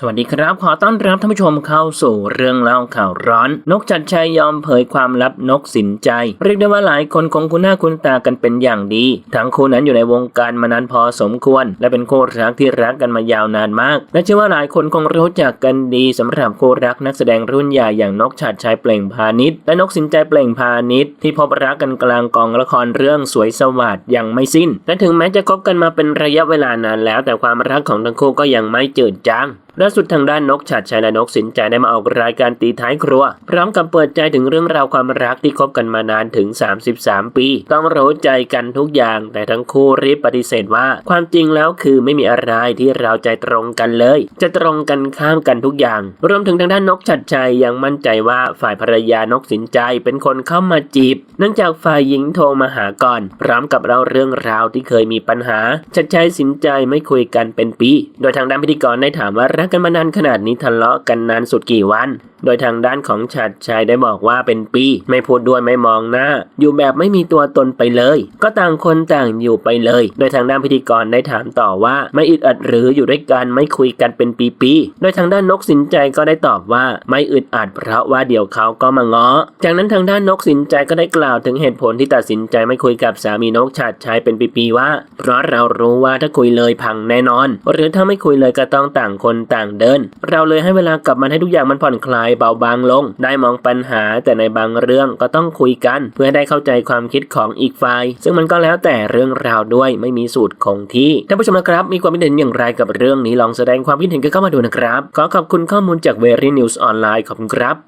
สวัสดีครับ ขอต้อนรับท่านผู้ชมเข้าสู่เรื่องเล่าข่าวร้อน นกจัดชัยยอมเผยความลับนกสินใจ เรียกได้ว่าหลายคนคงคุ้นหน้าคุ้นตากันเป็นอย่างดี ทั้งคู่นั้นอยู่ในวงการมานานพอสมควร และเป็นคู่รักที่รักกันมายาวนานมาก และเชื่อว่าหลายคนคงรู้จักกันดีสำหรับคู่รักนักแสดงรุ่นใหญ่อย่างนกชัดชัยเปล่งพาณิชย์และนกสินใจเปล่งพาณิชย์ที่พบรักกันกลางกองละครเรื่องสวยสวัสดยังไม่สิ้นและถึงแม้จะคบกันมาเป็นระยะเวลานานแล้ว แต่ความรักของทั้งคู่ก็ยังไม่จืดจาง ล่าสุดทางด้านนกฉัดชัยและนกสินใจได้มาออกรายการตีท้ายครัว พร้อมกับเปิดใจถึงเรื่องราวความรักที่คบกันมานานถึง 33 ปี ต้องรู้ใจกันทุกอย่าง แต่ทั้งคู่รีบปฏิเสธว่า ความจริงแล้วคือไม่มีอะไรที่เราใจตรงกันเลย จะตรงกันข้ามกันทุกอย่าง รวมถึงทางด้านนกฉัดชัยยังมั่นใจว่าฝ่ายภรรยานกสินใจเป็นคนเข้ามาจีบ เนื่องจากฝ่ายหญิงโทรมาหาก่อน พร้อมกับเล่าเรื่องราวที่เคยมีปัญหาชัดชัยสินใจไม่คุยกันเป็นปี โดยทางด้านพิธีกรได้ถามว่ารักกันมานานขนาดนี้ทะเลาะกันนานสุดกี่วัน โดยทางด้านของชัดชัยได้บอกว่าเป็นปี ไม่พูดด้วยไม่มองหน้า อยู่แบบไม่มีตัวตนไปเลย ก็ต่างคนต่างอยู่ไปเลย โดยทางด้านพิธีกรได้ถามต่อว่า ไม่อึดอัดหรืออยู่ด้วยกันไม่คุยกันเป็นปีๆ โดยทางด้านนกสินใจก็ได้ตอบว่าไม่อึดอัดเพราะว่าเดี๋ยวเขาก็มาง้อ จากนั้นทางด้านนกสินใจก็ได้กล่าวถึงเหตุผลที่ตัดสินใจไม่คุยกับสามีนกชัดชัยเป็นปีๆว่า เพราะเรารู้ว่าถ้าคุยเลยพังแน่นอน หรือถ้าไม่คุยเลยก็ต้องต่างคนต่างเดิน เราเลยให้เวลากับมันให้ทุกอย่างมันผ่อนคลายเบาบางลง ได้มองปัญหาแต่ในบางเรื่องก็ต้องคุยกัน เพื่อได้เข้าใจความคิดของอีกฝ่าย ซึ่งมันก็แล้วแต่เรื่องราวด้วยไม่มีสูตรคงที่ท่านผู้ชมนะครับ มีความคิดเห็นอย่างไรกับเรื่องนี้ลองแสดงความคิดเห็นกันเข้ามาดูนะครับ ขอขอบคุณข้อมูลจาก Very News ออนไลน์ขอบคุณครับ